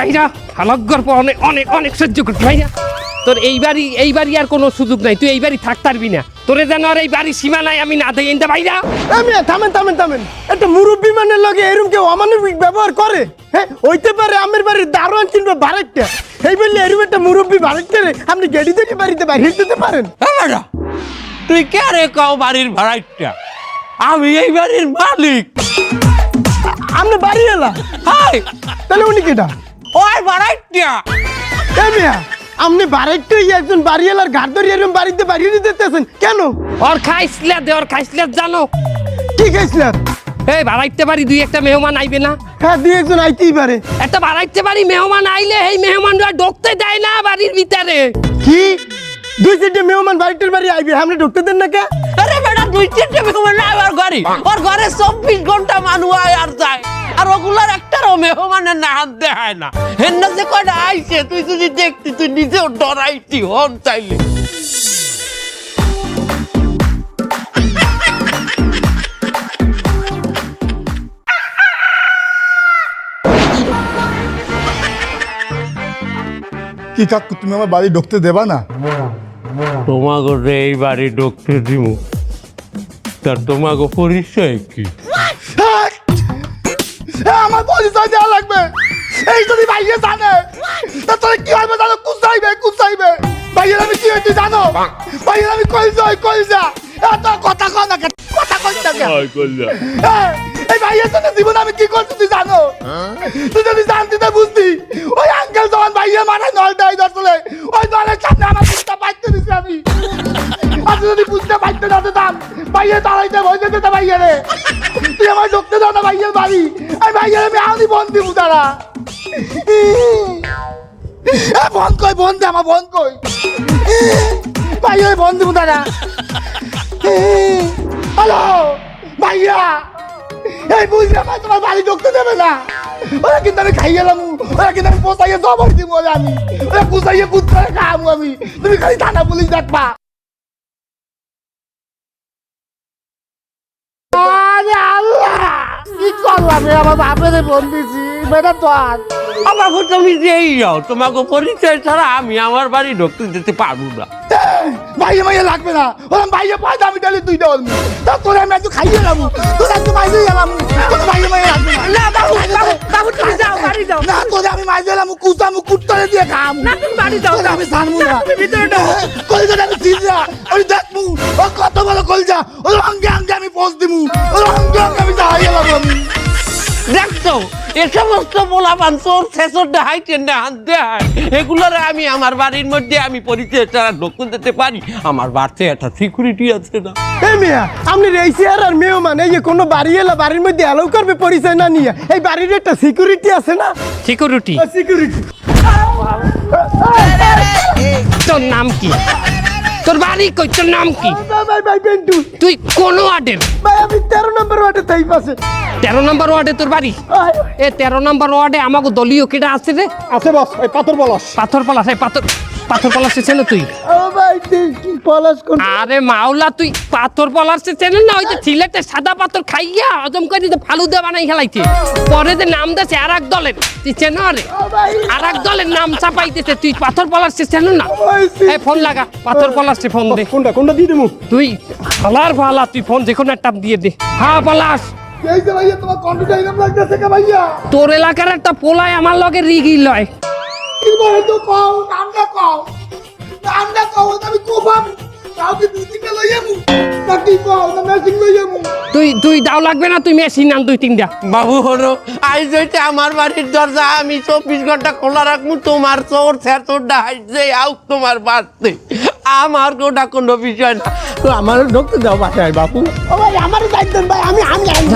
ভাইরা হালকগর পর অনেক অনেক অনেক সহ্য করতে ভাইরা তোর এইবারই এইবারই আর কোনো সুযোগ নাই তুই এইবারই থাক পারবি না। তোরে যেন আর এই বাড়ির সীমানায় আমি না দেই। এনটা ভাইরা। আমি থামেন থামেন থামেন। একটা মুরব্বী মানের লগে এরকম কেউ অমানবিক ব্যবহার করে? হ্যাঁ হইতে পারে আমের বাড়ির দারোয়ান কিনবে বারেকটা এই বললে এরকম একটা মুরব্বী বারেকটা রে আপনি গেড়ি থেকে বাড়িতে বাইরে দিতে পারেন। তুই কে রে কও বাড়ির ভাড়াইটা আমি এই বাড়ির মালিক। আপনি বাড়ি এলা হাই! তাহলে উনি কেটা ওই ভাড়াইটা এ মিয়া আপনি বারেকটা একজন বাড়ি এলার ঘাট ধরে এরকম বাড়িতে বাড়িয়ে দিতেছেন কেন? ওর খাইসলে দে ওর খাইসলে জানো। কি খাইছিলেন এই বাড়াইতে পারি দুই একটা মেহমান আইবে না। হ্যাঁ দুই একজন আইতেই পারে। একটা বাড়াইতে পারি মেহমান আইলে এই মেহমানরা ঢুকতে দেয় না বাড়ির ভিতরে। কি? দুই চারটে মেহমান বাড়িটার বাড়ি আইবে আপনি ঢুকতে দেন না কে? আরে বেটা দুই তিনটে মেহমান আমার ঘরে। ওর ঘরে চব্বিশ ঘণ্টা মানুষ আয় আর যায়। আর ওগুলার একটারও মেহমানের না হাত দেখায় না। হেন যে কয়টা আইছে তুই যদি দেখতি তুই নিজেও ডরাইতি হন চাইলে। কি কাকু তুমি আমার বাড়ি ঢুকতে দেবা না? তোমাকে এই বাড়ি ঢুকতে দিব তার তোমাকে পরিচয় কি? আমার পরিচয় দেওয়া লাগবে। এই যদি ভাইয়ে জানে তা তোর কি হবে জানো? কুচাইবে কুচাইবে। ভাইয়ের আমি কি হয়েছি জানো? ভাইয়ের আমি কই যাই কই যা? এত কথা কয় না? কথা কই না এই ভাইয়ের জন্য জীবন আমি কি করছি তুই জানো? তুই যদি জানতি তো বুঝতি ওই আঙ্কেল যখন ভাইয়ের মাথায় নল দেয় দর্শলে ওই নলের সামনে আমার বুঝতে পারতে দিছি আমি। আর যদি বুঝতে পারতে না দিতাম ভাইয়ে দাঁড়াইতে ভয় যেতে ভাইয়ে রে তুই আমার ঢুকতে দাও না ভাইয়ের বাড়ি। আমি ভাইয়ের আমি আনি বন দিব তারা এ, বন্ধ কই বন্ধ দে আমার বন্ধ কই। ভাইয়ের বন্ধ দিব তারা হ্যালো ভাইয়া। এই বুঝলে ভাই তোমার বাড়ি ঢুকতে দেবে না। ওরা কিন্তু আমি খাই গেলাম ওরা কিন্তু আমি পোষাইয়ে জবর দিব আমি। ওরা পুষাইয়ে কুত্তারে খাওয়াবো আমি। তুমি খালি থানা পুলিশ দেখবা। করলাম রে আমার বাপের ফোন দিছি। বেটা তো আমাকে তুমি যেই যাও। তোমাকে পরিচয় ছাড়া আমি আমার বাড়ি ঢুকতে যেতে পারব না। ভাইয়ে ভাইয়ে লাগবে না। ওরা ভাইয়ে পয়সা আমি তাহলে তুই দেওয়াল তা তোরে আমি একটু খাইয়ে যাব তোরা একটু বাইরে গেলাম বাড়ি যাও আমি জানব না। তুমি ভিতরে ঢোকো। কলজাটা আমি চিনজা ওই দেখব ও কত বড় কলজা। ওর অঙ্গে অঙ্গে আমি পোষ দিমু। ওর অঙ্গে অঙ্গে আমি যাই গেলাম আমি দেখছ? এ সমস্ত পোলাপান চোর শেষর দেখাই টেন হাত দেখায় এগুলোর আমি আমার বাড়ির মধ্যে আমি পরিচয় ছাড়া ঢুকতে দিতে পারি। আমার বাড়িতে একটা সিকিউরিটি আছে না। এই মিয়া আপনি এই চেয়ার আর মেহমান এই যে কোনো বাড়ি এলা বাড়ির মধ্যে অ্যালাউ করবে পরিচয় না নিয়ে এই বাড়ির একটা সিকিউরিটি আছে না? সিকিউরিটি সিকিউরিটি তোর নাম কি? তোর বাড়ি কই? তোর নাম কি? ভাই ভাই পেন্টু তুই কোন ওয়ার্ডের? ভাই আমি তেরো নম্বর ওয়ার্ডে তাই পাশে তেরো নম্বর ওয়ার্ডে তোর বাড়ি? এ তেরো নম্বর ওয়ার্ডে আমাকে দলীয় কেটা আছে রে? আছে বস ওই পাথর বলস পাথর পলাশ এই পাথর পাথর পলাশ চেনে তুই? ও ভাই তুই কি পলাশ কোন আরে মাওলা তুই পাথর পলাশ চেনে না ওই যে সিলেটে সাদা পাথর খাইয়া হজম করে যে ফালুদা বানাই খেলাইছে। পরে যে নাম দেছে আর এক দলের তুই চেনো আরে ভাই। আর এক দলের নাম চাপাইতেছে তুই পাথর পলাশ চেনো না? এই ফোন লাগা পাথর পলাশে ফোন দে। কোনটা কোনটা দিয়ে দেবো তুই ফালার ফালা তুই ফোন যে কোনো একটা দিয়ে দে। হ্যাঁ পলাশ এই যে ভাইয়া তোমার কন্ট্রোল এরকম লাগতেছে কে ভাইয়া? তোর এলাকার একটা পোলায় আমার লগে রিগি লয়। কি বলে তো কও নামটা কও। নামটা কও আমি কোপাম কাউকে দুই তিনটা লই যাব তা কি না মেশিন লই যাব। তুই তুই দাও লাগবে না তুই মেশিন আন দুই তিনটা বাবু হলো আজ যেতে আমার বাড়ির দরজা আমি চব্বিশ ঘণ্টা খোলা রাখব তোমার চোর স্যার চোরটা যে আউ তোমার বাড়তে। আমার গোটা কোনো বিষয় না। তো আমার ঢুকতে দাও বাসায় বাবু। ও ভাই দায়িত্ব ভাই আমি আমি আমি-